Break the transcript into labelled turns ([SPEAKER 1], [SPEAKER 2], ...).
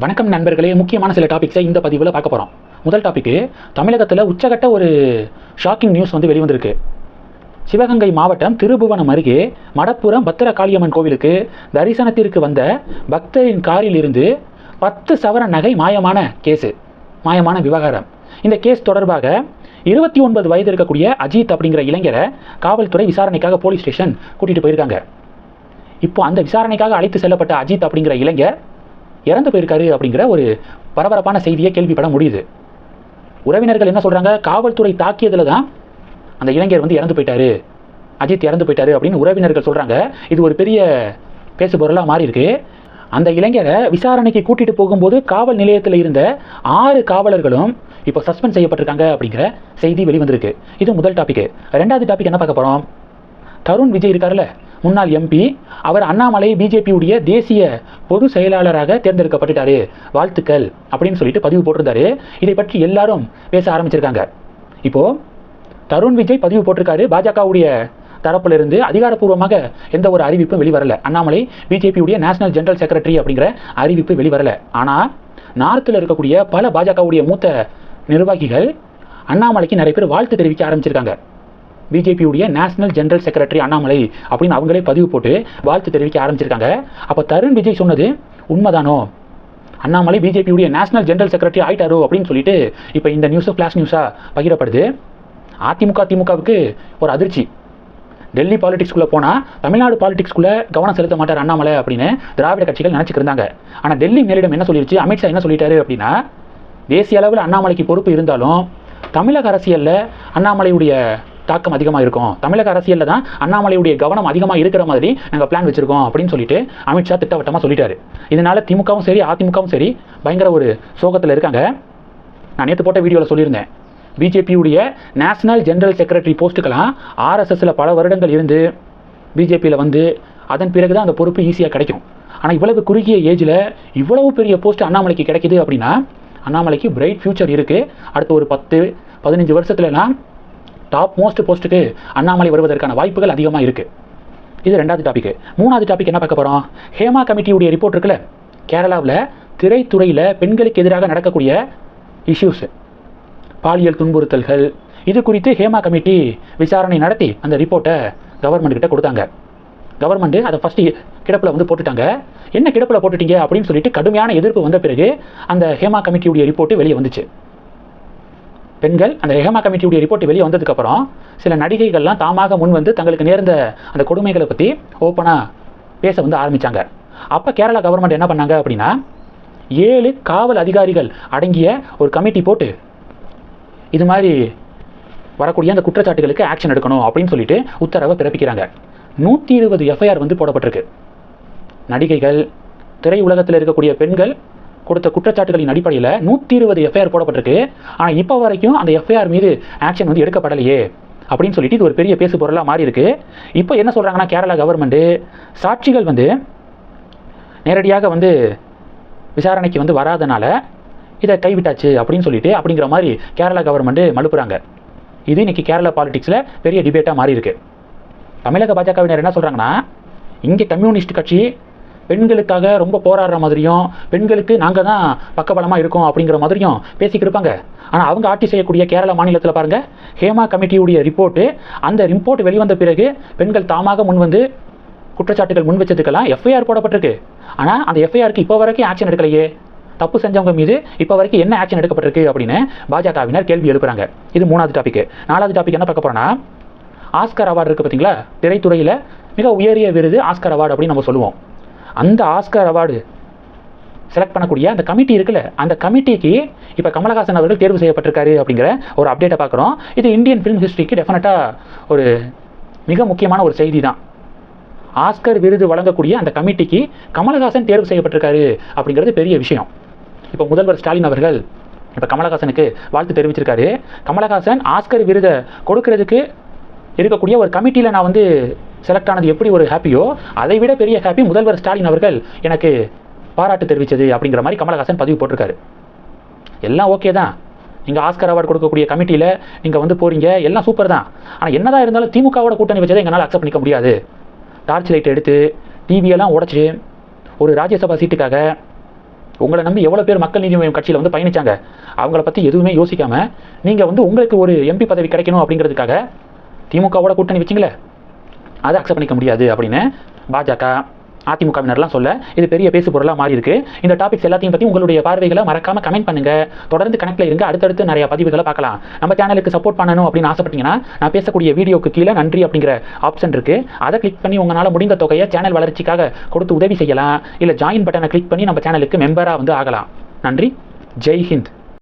[SPEAKER 1] வணக்கம் நண்பர்களே முக்கியமான சில டாபிக்ஸை இந்த பதிவில் பார்க்க போகிறோம் முதல் டாப்பிக்கு தமிழகத்தில் உச்சகட்ட ஒரு ஷாக்கிங் நியூஸ் வந்து வெளிவந்திருக்கு. சிவகங்கை மாவட்டம் திருபுவனம் அருகே மடப்புரம் பத்திர காளியம்மன் கோவிலுக்கு தரிசனத்திற்கு வந்த பக்தரின் காரில் இருந்து பத்து சவர நகை மாயமான கேஸு மாயமான விவகாரம். இந்த கேஸ் தொடர்பாக இருபத்தி ஒன்பது வயது இருக்கக்கூடிய அஜித் அப்படிங்கிற இளைஞரை காவல்துறை விசாரணைக்காக போலீஸ் ஸ்டேஷன் கூட்டிகிட்டு போயிருக்காங்க. இப்போ அந்த விசாரணைக்காக அழைத்து செல்லப்பட்ட அஜித் அப்படிங்கிற இளைஞர் இறந்து போயிருக்காரு அப்படிங்கிற ஒரு பரபரப்பான செய்தியை கேள்விப்பட முடியுது. உறவினர்கள் என்ன சொல்கிறாங்க காவல்துறை தாக்கியதில் தான் அந்த இளைஞர் வந்து இறந்து போயிட்டாரு. அஜித் இறந்து போயிட்டாரு அப்படின்னு உறவினர்கள் சொல்கிறாங்க இது ஒரு பெரிய பேசுபொருளாக மாறி இருக்கு அந்த இளைஞரை விசாரணைக்கு கூட்டிகிட்டு போகும்போது காவல் நிலையத்தில் இருந்த ஆறு காவலர்களும் இப்போ சஸ்பெண்ட் செய்யப்பட்டிருக்காங்க அப்படிங்கிற செய்தி வெளிவந்திருக்கு. இது முதல் டாபிக் ரெண்டாவது டாபிக் என்ன பார்க்க போகிறோம் தருண் விஜய் இருக்கார்ல முன்னாள் எம்பி அவர் அண்ணாமலை பிஜேபியுடைய தேசிய பொது செயலாளராக தேர்ந்தெடுக்கப்பட்டுட்டாரு. வாழ்த்துக்கள் அப்படின்னு சொல்லிட்டு பதிவு போட்டிருந்தாரு. இதை பற்றி எல்லாரும் பேச ஆரம்பிச்சிருக்காங்க. இப்போ தருண் விஜய் பதிவு போட்டிருக்காரு. பாஜகவுடைய தரப்பிலிருந்து அதிகாரப்பூர்வமாக எந்த ஒரு அறிவிப்பும் வெளிவரல. அண்ணாமலை பிஜேபியுடைய நேஷனல் ஜெனரல் செக்ரட்டரி அப்படிங்கிற அறிவிப்பு வெளிவரல. ஆனால் நார்த்தில் இருக்கக்கூடிய பல பாஜகவுடைய மூத்த நிர்வாகிகள் அண்ணாமலைக்கு நிறைய பேர் வாழ்த்து தெரிவிக்க ஆரம்பிச்சிருக்காங்க. பிஜேபியுடைய நேஷனல் ஜெனரல் செக்ரட்டரி அண்ணாமலை அப்படின்னு அவங்களே பதிவு போட்டு வாழ்த்து தெரிவிக்க ஆரம்பிச்சிருக்காங்க. அப்போ தருண் விஜய் சொன்னது உண்மைதானோ? அண்ணாமலை பிஜேபியுடைய நேஷனல் ஜெனரல் செக்ரட்டரி ஆயிட்டாரோ அப்படின்னு சொல்லிட்டு இப்போ இந்த நியூஸ் ஃப்ளாஷ் நியூஸாக பகிரப்படுது. அதிமுக திமுகவுக்கு ஒரு அதிர்ச்சி. டெல்லி பாலிடிக்ஸ்குள்ளே போனால் தமிழ்நாடு பாலிடிக்ஸ்குள்ளே கவனம் செலுத்த மாட்டார் அண்ணாமலை அப்படின்னு திராவிட கட்சிகள் நினச்சிக்கிருந்தாங்க ஆனால் டெல்லி மேலிடம் என்ன சொல்லிருச்சு? அமித்ஷா என்ன சொல்லிட்டாரு அப்படின்னா தேசிய அளவில் அண்ணாமலைக்கு பொறுப்பு இருந்தாலும் தமிழக அரசியலில் அண்ணாமலையுடைய தாக்கம் அதிகமாக இருக்கும் தமிழக அரசியலில் தான் அண்ணாமலையுடைய கவனம் அதிகமாக இருக்கிற மாதிரி நாங்கள் பிளான் வச்சுருக்கோம் அப்படின்னு சொல்லிட்டு அமித்ஷா திட்டவட்டமாக சொல்லிட்டாரு. இதனால் திமுகவும் சரி அதிமுகவும் சரி பயங்கர ஒரு சோகத்தில் இருக்காங்க. நான் நேற்று போட்ட வீடியோவில் சொல்லியிருந்தேன். பிஜேபியுடைய நேஷனல் ஜெனரல் செக்ரட்டரி போஸ்ட்டுக்கெல்லாம் ஆர்எஸ்எஸில் பல வருடங்கள் இருந்து பிஜேபியில் வந்து அதன் பிறகு தான் அந்த பொறுப்பு ஈஸியாக கிடைக்கும். ஆனால் இவ்வளவு குறுகிய ஏஜில் இவ்வளவு பெரிய போஸ்ட் அண்ணாமலைக்கு கிடைக்கிது அப்படின்னா அண்ணாமலைக்கு பிரைட் ஃப்யூச்சர் இருக்குது அடுத்த ஒரு பத்து பதினஞ்சு வருஷத்துலலாம் டாப் மோஸ்ட் போஸ்ட்டுக்கு அண்ணாமலை வருவதற்கான வாய்ப்புகள் அதிகமாக இருக்குது இது ரெண்டாவது டாபிக் மூணாவது டாபிக் என்ன பார்க்க போகிறோம் ஹேமா கமிட்டியுடைய ரிப்போர்ட் இருக்குல்ல? கேரளாவில் திரைத்துறையில் பெண்களுக்கு எதிராக நடக்கக்கூடிய இஷ்யூஸ் பாலியல் துன்புறுத்தல்கள். இது குறித்து ஹேமா கமிட்டி விசாரணை நடத்தி அந்த ரிப்போர்ட்டை கவர்மெண்ட் கிட்ட கொடுத்தாங்க. கவர்மெண்ட் அதை ஃபஸ்ட்டு கிடப்பில் வந்து போட்டுட்டாங்க. என்ன கிடப்பில் போட்டுட்டீங்க அப்படின்னு சொல்லிட்டு கடுமையான எதிர்ப்பு வந்த பிறகு அந்த ஹேமா கமிட்டியுடைய ரிப்போர்ட்டு வெளியே வந்துச்சு. பெண்கள் அந்த ரெஹமா கமிட்டியுடைய ரிப்போர்ட் வெளியே வந்ததுக்கப்புறம் சில நடிகைகள்லாம் தாமாக முன் வந்து தங்களுக்கு நேர்ந்த அந்த கொடுமைகளை பற்றி ஓப்பனாக பேச வந்து ஆரம்பித்தாங்க அப்போ கேரளா கவர்மெண்ட் என்ன பண்ணாங்க அப்படின்னா ஏழு காவல் அதிகாரிகள் அடங்கிய ஒரு கமிட்டி போட்டு இது மாதிரி வரக்கூடிய அந்த குற்றச்சாட்டுகளுக்கு ஆக்ஷன் எடுக்கணும் அப்படின்னு சொல்லிட்டு உத்தரவை பிறப்பிக்கிறாங்க. நூற்றி இருபது எஃப்ஐஆர் வந்து போடப்பட்டிருக்கு. நடிகைகள் திரையுலகத்தில் இருக்கக்கூடிய பெண்கள் கொடுத்த குற்றச்சாட்டுகளின் அடிப்படையில் நூற்றி இருபது எஃப்ஐஆர் போடப்பட்டிருக்கு. ஆனால் இப்போ வரைக்கும் அந்த எஃப்ஐஆர் மீது ஆக்ஷன் வந்து எடுக்கப்படலையே அப்படின்னு சொல்லிட்டு இது ஒரு பெரிய பேசு பொருளாக மாறி இருக்கு இப்போ என்ன சொல்கிறாங்கன்னா கேரளா கவர்மெண்ட்டு சாட்சிகள் வந்து நேரடியாக வந்து விசாரணைக்கு வந்து வராதனால இதை கைவிட்டாச்சு அப்படின்னு சொல்லிட்டு அப்படிங்கிற மாதிரி கேரளா கவர்மெண்ட்டு மழுப்புறாங்க. இது இன்னைக்கு கேரளா பாலிடிக்ஸில் பெரிய டிபேட்டாக மாறி இருக்கு தமிழக பாஜகவினர் என்ன சொல்கிறாங்கன்னா இங்கே கம்யூனிஸ்ட் கட்சி பெண்களுக்காக ரொம்ப போராடுற மாதிரியும் பெண்களுக்கு நாங்கள் தான் பக்கபலமாக இருக்கோம் அப்படிங்கிற மாதிரியும் பேசிக்கிட்டு இருப்பாங்க. ஆனால் அவங்க ஆட்சி செய்யக்கூடிய கேரள மாநிலத்தில் பாருங்கள் ஹேமா கமிட்டியுடைய ரிப்போர்ட்டு அந்த ரிப்போர்ட் வெளிவந்த பிறகு பெண்கள் தாமாக முன் வந்து குற்றச்சாட்டுகள் முன் வச்சதுக்கெல்லாம் எஃப்ஐஆர் போடப்பட்டிருக்கு. ஆனால் அந்த எஃப்ஐஆருக்கு இப்போ வரைக்கும் ஆக்ஷன் எடுக்கலையே. தப்பு செஞ்சவங்க மீது இப்போ வரைக்கும் என்ன ஆக்ஷன் எடுக்கப்பட்டிருக்கு அப்படின்னு பாஜகவினர் கேள்வி எழுப்புறாங்க. இது மூணாவது டாபிக் நாலாவது டாபிக் என்ன பார்க்க போகிறோன்னா ஆஸ்கர் அவார்டு இருக்குது பார்த்தீங்களா திரைத்துறையில் மிக உயரிய விருது ஆஸ்கர் அவார்டு அப்படின்னு நம்ம சொல்லுவோம். அந்த ஆஸ்கர் அவார்டு செலக்ட் பண்ணக்கூடிய அந்த கமிட்டி இருக்குல்ல அந்த கமிட்டிக்கு இப்போ கமலஹாசன் அவர்கள் தேர்வு செய்யப்பட்டிருக்காரு அப்படிங்கிற ஒரு அப்டேட்டை பார்க்குறோம். இது இந்தியன் ஃபிலிம் ஹிஸ்ட்ரிக்கு டெஃபினட்டாக ஒரு மிக முக்கியமான ஒரு செய்தி தான் ஆஸ்கர் விருது வழங்கக்கூடிய அந்த கமிட்டிக்கு கமலஹாசன் தேர்வு செய்யப்பட்டிருக்காரு அப்படிங்கிறது பெரிய விஷயம். இப்போ முதல்வர் ஸ்டாலின் அவர்கள் இப்போ கமலஹாசனுக்கு வாழ்த்து தெரிவிச்சிருக்காரு. கமலஹாசன் ஆஸ்கர் விருதை கொடுக்கறதுக்கு இருக்கக்கூடிய ஒரு கமிட்டியில் நான் வந்து செலக்ட் ஆனது எப்படி ஒரு ஹாப்பியோ அதை விட பெரிய ஹாப்பி முதல்வர் ஸ்டாலின் அவர்கள் எனக்கு பாராட்டு தெரிவித்தது அப்படிங்கிற மாதிரி கமலஹாசன் பதிவு போட்டிருக்காரு. எல்லாம் ஓகே தான். நீங்கள் ஆஸ்கர் அவார்டு கொடுக்கக்கூடிய கமிட்டியில் நீங்கள் வந்து போகிறீங்க எல்லாம் சூப்பர் தான். ஆனால் என்னதான் இருந்தாலும் திமுகவோட கூட்டணி வச்சதை எங்களால் அக்செப்ட் பண்ணிக்க முடியாது. டார்ச் லைட் எடுத்து டிவியெல்லாம் உடச்சி ஒரு ராஜ்யசபா சீட்டுக்காக உங்களை நம்பி எவ்வளோ பேர் மக்கள் நீதி மய்யம் கட்சியில் வந்து பயணித்தாங்க அவங்கள பற்றி எதுவுமே யோசிக்காமல் நீங்கள் வந்து உங்களுக்கு ஒரு எம்பி பதவி கிடைக்கணும் அப்படிங்கிறதுக்காக திமுகவோட கூட்டணி வச்சிங்களே? அதை அக்செப்ட் பண்ணிக்க முடியாது அப்படின்னு பாஜக அதிமுகவினர்லாம் சொல்ல இது பெரிய பேசு பொருளாக மாறி இருக்கு இந்த டாபிக்ஸ் எல்லாத்தையும் பற்றி உங்களுடைய பார்வைகளை மறக்காம கமெண்ட் பண்ணுங்க. தொடர்ந்து கணக்கில் இருங்க. அடுத்தடுத்து நிறைய பதிவுகளை பார்க்கலாம். நம்ம சேனலுக்கு சப்போர்ட் பண்ணணும் அப்படின்னு ஆசைப்பட்டீங்கன்னா நான் பேசக்கூடிய வீடியோக்கு கீழே நன்றி அப்படிங்கிற ஆப்ஷன் இருக்கு. அதை கிளிக் பண்ணி உங்களால் முடிந்த தொகையை சேனல் வளர்ச்சிக்காக கொடுத்து உதவி செய்யலாம். இல்லை ஜாயின் பட்டனை கிளிக் பண்ணி நம்ம சேனலுக்கு மெம்பராக வந்து ஆகலாம். நன்றி. ஜெய் ஹிந்த்.